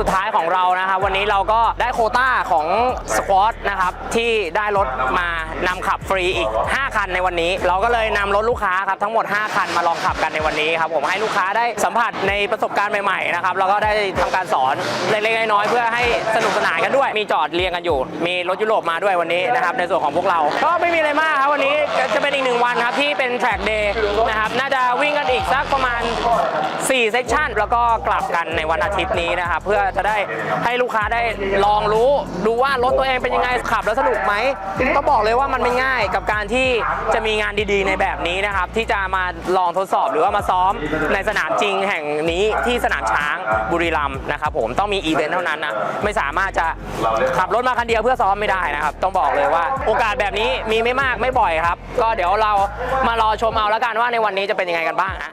สุดท้ายของเรานะครับ วันนี้เราก็ได้โคต้าของสควอตนะครับที่ได้รถมานำขับฟรีอีก 5 คันในวันนี้ เราก็เลยนำรถลูกค้าครับทั้งหมด 5 คันมาลองขับกันในวันนี้ครับผมให้ลูกค้าได้สัมผัสในประสบการณ์ใหม่ๆนะครับแล้วก็ได้ทำการสอนเล็กๆน้อยๆเพื่อให้สนุกสนานกันด้วย มีจอดเรียงกันอยู่ มีรถยุโรปมาด้วยวันนี้นะครับในส่วนของพวกเรา ก็ไม่มีอะไรมากครับวันนี้จะเป็นอีกหนึ่งวันครับที่เป็นแทร็กเดย์นะครับน่าจะวิ่งกันอีกสักประมาณ 4 เซสชั่นแล้วก็กลับกันในวันอาทิตย์นี้นะครับเพื่อจะได้ให้ลูกค้าได้ลองรู้ดูว่ารถตัวเองเป็นยังไงขับแล้วสนุกไหมต้องบอกเลยว่ามันไม่ง่ายกับการที่จะมีงานดีๆในแบบนี้นะครับ ที่จะมาลองทดสอบหรือว่ามาซ้อมในสนามจริงแห่งนี้ที่สนามช้างบุรีรัมย์นะครับผมต้องมีอีเวนต์เท่านั้นนะไม่สามารถจะขับรถมาคันเดียวเพื่อซ้อมไม่ได้นะครับ ต้องบอกเลยว่าโอกาสแบบนี้มีไม่มากไม่บ่อยครับ ก็เดี๋ยวเรามารอชมเอาแล้วกันว่าในวันนี้จะเป็นยังไงกันบ้างฮะ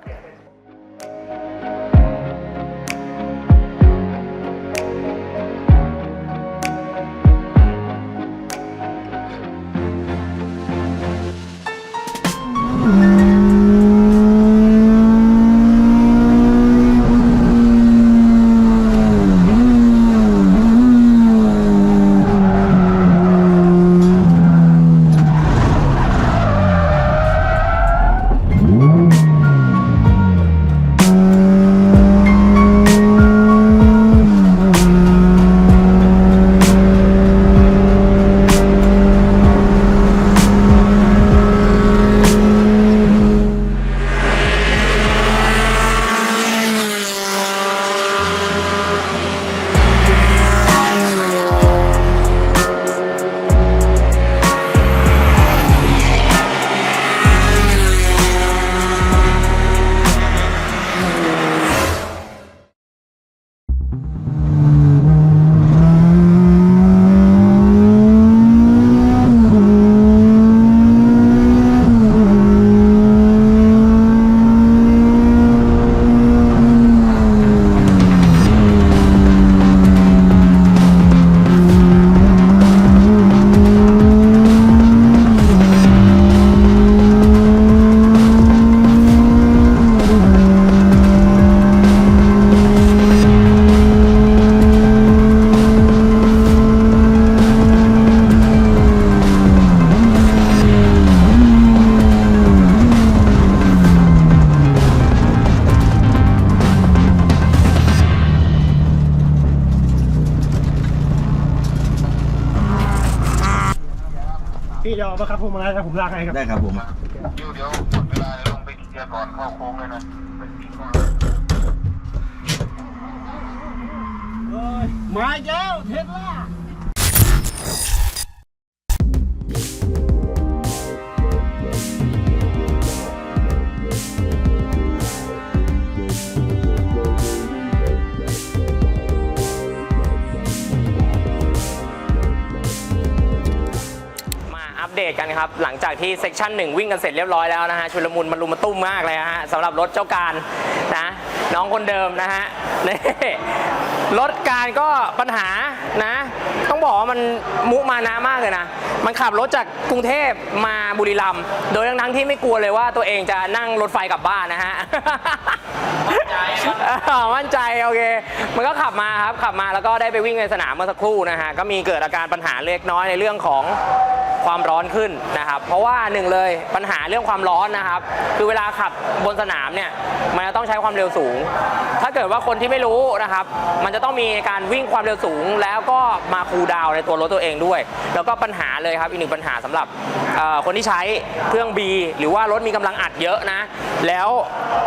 พี่เดี๋ยวเอามาครับผมมาแล้วผมลากให้ครับได้ครับผมเดี๋ยวเดี๋ยวหมดเวลาลงไปเคลียร์ก่อนเข้าโค้งเลยนะไปตีก่อนมาอีกแล้วเทสลา ครับ หลังจากที่เซกชันหนึ่งวิ่งกันเสร็จเรียบร้อยแล้วนะฮะชุลมุนมันลุมมาตุ้มมากเลยฮะสำหรับรถเจ้าการนะ น้องคนเดิมนะฮะนี่รถการก็ปัญหานะ ต้องบอกว่ามันมุมานะมากเลยนะ มันขับรถจากกรุงเทพมาบุรีรัมย์โดยทั้งที่ไม่กลัวเลยว่าตัวเองจะนั่งรถไฟกลับบ้านนะฮะมั่นใจมั่นใจโอเค มันก็ขับมาครับขับมาแล้วก็ได้ไปวิ่งในสนามเมื่อสักครู่นะฮะก็มีเกิดอาการปัญหาเล็กน้อยในเรื่องของ ความร้อนขึ้นนะครับ เพราะว่าหนึ่งเลยปัญหาเรื่องความร้อนนะครับ คือเวลาขับบนสนามเนี่ยมันจะต้องใช้ความเร็วสูง ถ้าเกิดว่าคนที่ไม่รู้นะครับ มันจะต้องมีการวิ่งความเร็วสูง แล้วก็มาคูลดาวในตัวรถตัวเองด้วย แล้วก็ปัญหาเลยครับอีกหนึ่งปัญหาสำหรับคนที่ใช้เครื่อง B หรือว่ารถมีกำลังอัดเยอะนะ แล้ว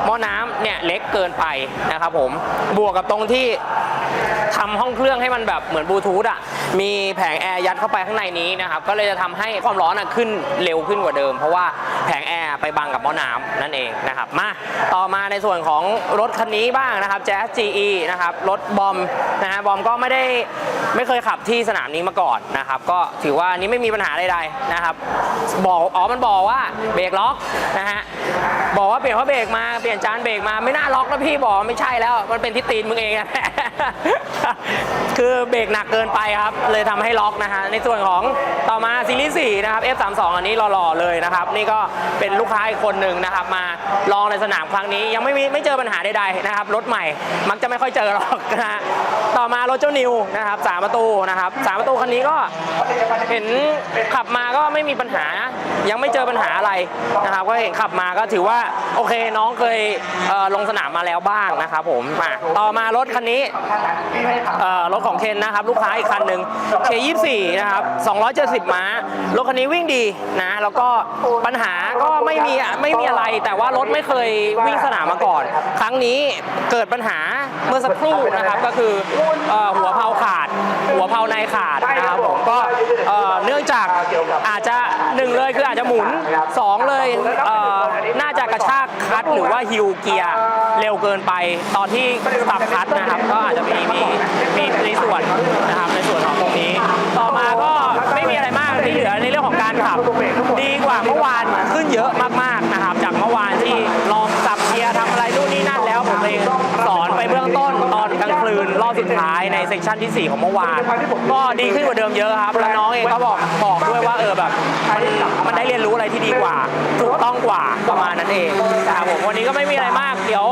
หม้อน้ำเนี่ยเล็กเกินไปนะครับผมบวกกับตรงที่ ทำห้องเครื่องให้มันแบบเหมือนบลูทูธอะมีแผงแอร์ยัดเข้าไปข้างในนี้นะครับก็เลยจะทำให้ความร้อนอะขึ้นเร็วขึ้นกว่าเดิม เพราะว่า ผงแอร์ไปบังกับหม้อน้ำนั่นเองนะครับมาต่อมาในส่วนของรถคันนี้บ้างนะครับ Jazz GE นะครับรถบอมนะฮะบอมก็ไม่ได้ไม่เคยขับที่สนามนี้มาก่อนนะครับ ก็ถือว่านี้ไม่มีปัญหาใดๆนะครับ บอกอ๋อมันบอกว่าเบรกล็อกนะฮะบอกว่าเปลี่ยนเพราะเบรกมาเปลี่ยนจานเบรกมาไม่น่าล็อกแล้วพี่บอกไม่ใช่แล้ว มันเป็นที่ตีนมึงเองอะคือเบรกหนักเกินไปครับ เลยทำให้ล็อกนะฮะในส่วนของต่อมาซีรีส์4นะครับ F32 อันนี้หล่อๆเลยนะครับ นี่ก็เป็นลูกค้าอีกคนหนึ่งนะครับ มาลองในสนามครั้งนี้ ยังไม่มีไม่เจอปัญหาใดๆนะครับรถใหม่ มักจะไม่ค่อยเจอหรอกนะฮะต่อมารถเจ้านิวนะครับสามประตูนะครับสามประตูคันนี้ก็เห็นขับมาก็ไม่มีปัญหา ยังไม่เจอปัญหาอะไรนะครับ ก็เห็นขับมาก็ถือว่าโอเคน้องเคยเอ่อลงสนามมาแล้วบ้างนะครับผมมาต่อมารถคันนี้เอ่อรถของเคนนะครับ ลูกค้าอีกคันหนึ่ง K24 นะครับ270 ม้ารถคันนี้วิ่งดีนะแล้วก็ปัญหาก็ไม่มีไม่มีอะไร แต่ว่ารถไม่เคยวิ่งสนามมาก่อน ครั้งนี้เกิดปัญหาเมื่อสักครู่นะครับก็คือเอ่อหัวเพลาขาด หัวเพลาในขาดนะครับผมก็เอ่อเนื่องจากอาจจะหนึ่งเลยคืออาจจะหมุนสองเลยเอ่อน่าจะกระชากคลัตช์หรือว่าฮิวเกียร์เร็วเกินไป ตอนที่ปรับคลัตช์นะครับ ก็อาจจะมีมีมีในส่วนนะครับในส่วนของตรงนี้ ต่อมาก็ไม่มีอะไรมากที่เหลือในเรื่องของการขับ ดีกว่าเมื่อวานขึ้นเยอะมากๆนะครับ จากเมื่อวานที่ลองสับเกียร์ทำอะไรนู่นนี่นั่นแล้วผมเองสอนไปเบื้องต้นตอนกลางคืนรอบสุดท้ายในเซสชันที่ 4 ของเมื่อวานก็ดีขึ้นกว่าเดิมเยอะครับแล้วน้องเองก็บอกบอกด้วยว่าเออแบบ เรียนรู้อะไรที่ดีกว่า ถูกต้องกว่าประมาณนั้นเองครับผมวันนี้ก็ไม่มีอะไรมากเดี๋ยว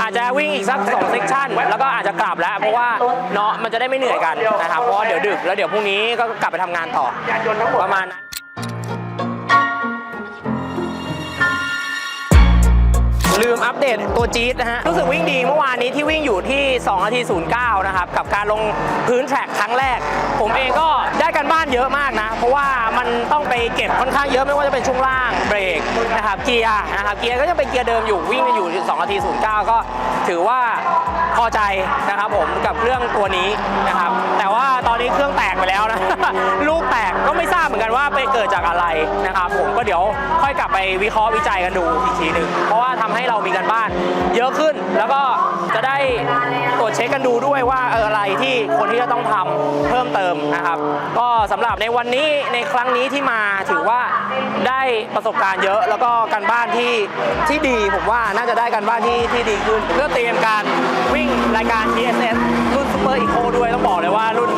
อาจจะวิ่งอีกสัก2เซสชันแล้วก็อาจจะกลับแล้ว เพราะว่าเนาะมันจะได้ไม่เหนื่อยกันนะครับเพราะว่าเดี๋ยวดึกแล้วเดี๋ยวพรุ่งนี้ก็กลับไปทำงานต่อประมาณนั้นลืมอัปเดตตัวจี๊ดนะฮะ รู้สึกวิ่งดีเมื่อวานนี้ที่วิ่งอยู่ที่2นาที09 นะครับ กับการลงพื้นแทร็กครั้งแรก ผมเองก็ได้กันบ้านเยอะมากนะ เพราะว่า มันต้องไปเก็บค่อนข้างเยอะไม่ว่าจะเป็นช่วงล่างเบรกนะครับเกียร์นะครับเกียร์ก็ยังเป็นเกียร์เดิมอยู่วิ่งอยู่2นาที09 ก็ถือว่าพอใจนะครับผมกับเครื่องตัวนี้นะครับ แต่ว่าตอนนี้เครื่องแตกไปแล้วนะลูกแตกก็ไม่ทราบเหมือนกันว่าไปเกิดจากอะไรนะครับ ผมก็เดี๋ยวค่อยกลับไปวิเคราะห์วิจัยกันดูอีกทีหนึ่งเพราะว่าทำให้เรามีกันบ้านเยอะขึ้นแล้วก็ จะได้ตรวจเช็คกันดูด้วยว่าเอออะไรที่คนที่จะต้องทำเพิ่มเติมนะครับ ก็สำหรับในวันนี้ในครั้งนี้ที่มาถือว่าได้ประสบการณ์เยอะ แล้วก็การบ้านที่ที่ดีผมว่าน่าจะได้การบ้านที่ที่ดีขึ้น เพื่อเตรียมการวิ่งรายการ TSS รุ่นซูเปอร์อีโคด้วยต้องบอกเลยว่ารุ่น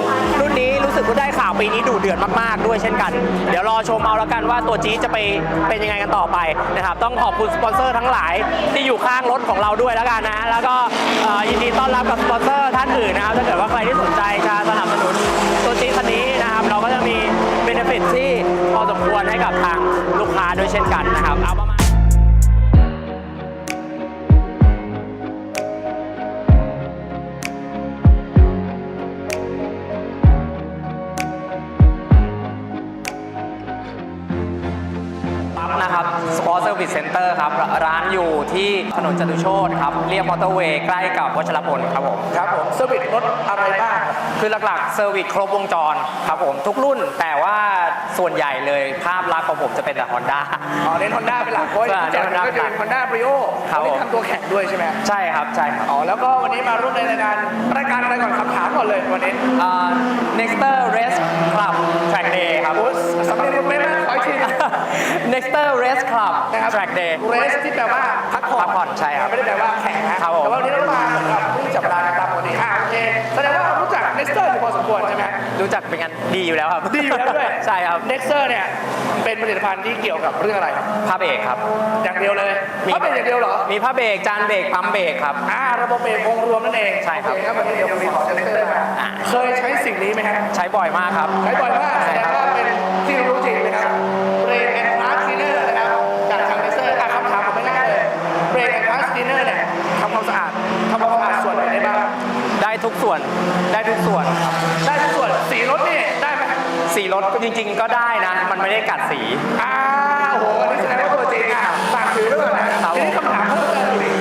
สึกว่าได้ข่าวปีนี้ดูเดือดมากๆด้วยเช่นกัน เดี๋ยวรอชมเอาแล้วกันว่าตัวจี๊จะไปเป็นยังไงกันต่อไปนะครับต้องขอบคุณสปอนเซอร์ทั้งหลายที่อยู่ข้างรถของเราด้วยแล้วกันนะแล้วก็ยินดีต้อนรับกับสปอนเซอร์ท่านอื่นนะครับถ้าเกิดว่าใครที่สนใจจะสนับสนุนตัวจี๊คันนี้นะครับ เราก็จะมีเบนฟิตที่พอสมควรให้กับทางลูกค้าด้วยเช่นกันนะครับเอาประมาณ ปอร์ตเซอร์วิสเซ็นเตอร์ครับ ร้านอยู่ที่ถนนจตุโชตครับ เรียบมอเตอร์เวย์ใกล้กับวัชรพลครับผมครับผมเซอร์วิสรถอะไรบ้างคือหลักๆเซอร์วิสครบวงจรครับผม ทุกรุ่นแต่ว่าส่วนใหญ่เลยภาพลักษณ์ของผมจะเป็นแต่ Honda อ๋อเน้นฮอนด้าเป็นหลักเพราะว่าใช่จากนั้นก็จะเน้เป็นนฮอนด้าบริโอครับวันนี้ผมทำตัวแข่งด้วยใช่ไหมใช่ครับใช่ครับอ๋อแล้วก็วันนี้มาร่วมในรายการรายการอะไรก่อนคำถามก่อนเลยวันนี้อ่า Nexter Race Club Track Day ครับโอ้สำเนียงไม่ไม่ขออีกทีหนึง Nexter Race Club นะครับ Track Day เรสที่แปลว่าพักผ่อนพักผ่อนใช่ครับไม่ได้แปลว่าแข่งนะครับผมแต่ว่าวันนี้เรามาเหมือนกับเพิ่งจับเวลากันตามปกติอ่าโอเคแสดงว่ารู้จักเน็กเตอร์อยู่พอสมควรใช่ไหมรู้จักเป็นกันดีอยู่แล้วครับดีอยู่แล้วด้วยใช่ครับเน็กเตอร์เนี่ยเป็นผลิตภัณฑ์ที่เกี่ยวกับเรื่องอะไรครับผ้าเบรกครับ อย่างเดียวเลยเพราะเป็นอย่างเดียวเหรอมีผ้าเบรกจานเบรกปั๊มเบรกครับอ่าระบบเบรกองค์รวมนั่นเองใช่ครับโอเครับวันนี้เดี๋ยวมีของเน็กเตอร์มาอ่าเคยใช้สิ่งนี้ไหมครับใช้บ่อยมากครับใช้บ่อยมาก ทุกส่วนได้ทุกส่วนครับได้ทุกส่วนสีรถนี่ได้ไหมสีรถก็จริง ๆ ก็ได้นะ มันไม่ได้กัดสี อ่าโหอันนี้แสดงว่าตัวจริงอะฝากถือไว้ก่อนนะครับทีนี้คำถามเพิ่มเติมอีก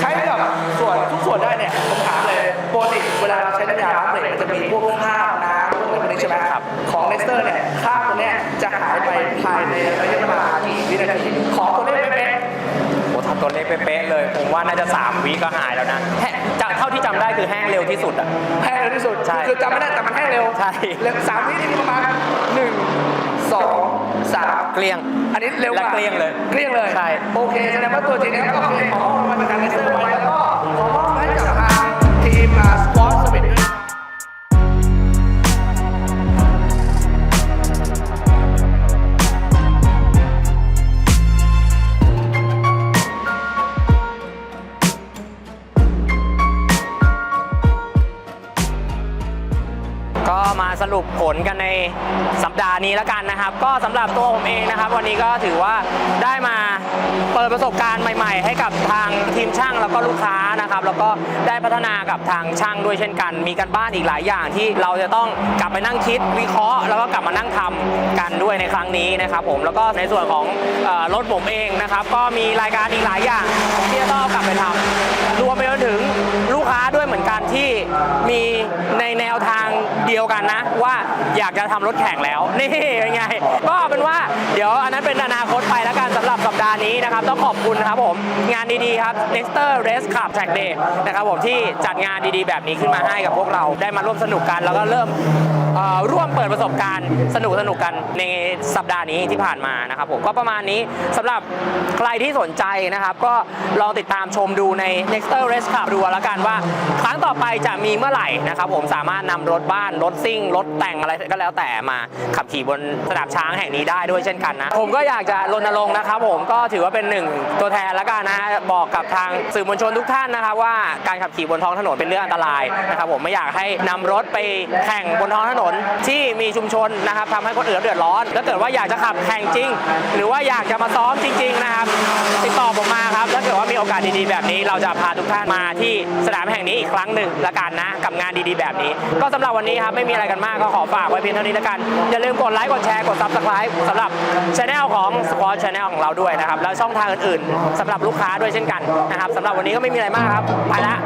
ใช้กับส่วนทุกส่วนได้เนี่ยผมถามเลยปกติเวลาเราใช้น้ำยาล้างเบรกมันจะมีพวกคราบน้ำพวกอะไรพวกนี้ใช่ไหมครับของเลสเตอร์เนี่ยคราบตัวเนี้ยจะหายไปภายในระยะเวลากี่วินาทีของตัวเลขเป๊ะโอ้ทำ ตัวเลขเป๊ะๆเลย ผมว่าน่าจะ 3 วิก็หายแล้วนะแห้จากเท่าที่จำได้คือแห้งเร็วที่สุดอะๆแห้งเร็วที่สุด ใช่คือจำไม่ได้แต่มันแห้งเร็วใช่ เร็วสามวินี่คือประมาณหนึ่งสองสามเกลี้ยง อันนี้เร็วกว่าและเกลี้ยงเลย เกลี้ยงเลย ใช่ โอเคแสดงว่าตัวจริงนะครับก็คือขอมอบรางวัลจากการเลเซอร์ไว้แล้ว นะครับก็สำหรับตัวผมเองนะครับ วันนี้ก็ถือว่าได้มาเปิดประสบการณ์ใหม่ ๆ ให้กับทางทีมช่างแล้วก็ลูกค้านะครับ แล้วก็ได้พัฒนากับทางช่างด้วยเช่นกัน มีกันบ้านอีกหลายอย่างที่เราจะต้องกลับไปนั่งคิดวิเคราะห์ แล้วก็กลับมานั่งทำกันด้วยในครั้งนี้นะครับ ผมแล้วก็ในส่วนของรถผมเองนะครับ ก็มีรายการอีกหลายอย่างที่จะต้องกลับไปทำรวมไปจนถึงลูก ค้าด้วยเหมือนกันที่มีในแนวทางเดียวกันนะ ว่าอยากจะทำรถแข่งแล้ว นี่เป็นไง ก็เป็นว่าเดี๋ยวอันนั้นเป็นอนาคตไปแล้วกันสำหรับสัปดาห์นี้นะครับ ต้องขอบคุณนะครับผมงานดีๆครับ Nexter Race Club Track Day นะครับผมที่จัดงานดีๆ แบบนี้ขึ้นมาให้กับพวกเราได้มาร่วมสนุกกัน แล้วก็เริ่มร่วมเปิดประสบการณ์สนุกสนุกๆกันในสัปดาห์นี้ที่ผ่านมานะครับผมก็ประมาณนี้สำหรับใครที่สนใจนะครับ ก็ลองติดตามชมดูใน Nexter Race Club ดูแล้วกันว่าครั้งต่อไปจะมีเมื่อไหร่นะครับผมสามารถนำรถบ้านรถซิ่งรถแต่งอะไรก็แล้วแต่มาขับขี่บนสนามช้างแห่งนี้ได้ด้วยเช่นกันนะผมก็อยากจะรณรงค์นะครับ ผมก็ถือว่าเป็นหนึ่งตัวแทนแล้วกันนะบอกกับทางสื่อมวลชนทุกท่านนะครับ ว่าการขับขี่บนท้องถนนเป็นเรื่องอันตรายนะครับ ผมไม่อยากให้นำรถไปแข่งบนท้องถนนที่มีชุมชนนะครับทำให้คนอื่นเดือดร้อนถ้าเกิดว่าอยากจะขับแข่งจริง หรือว่าอยากจะมาซ้อมจริง ๆ นะครับ ติดต่อผมมาครับถ้าเกิดว่ามีโอกาสดีๆแบบนี้ เราจะพาทุกท่านมาที่สนามแห่งนี้อีกครั้งหนึ่งละกันนะ กับงานดีๆแบบนี้ ก็สำหรับวันนี้ครับไม่มีอะไรกันมากก็ขอฝากไว้เพียงเท่านี้ละกัน อย่าลืมกดไลค์กดแชร์กดซับสไครป์สำหรับช anel ของสปอร์ตช anel ของเราด้วยนะครับแล้วช่องทางอื่นๆสำหรับลูกค้าด้วยเช่นกันนะครับสำหรับวันนี้ก็ไม่มีอะไรมากครับไปละ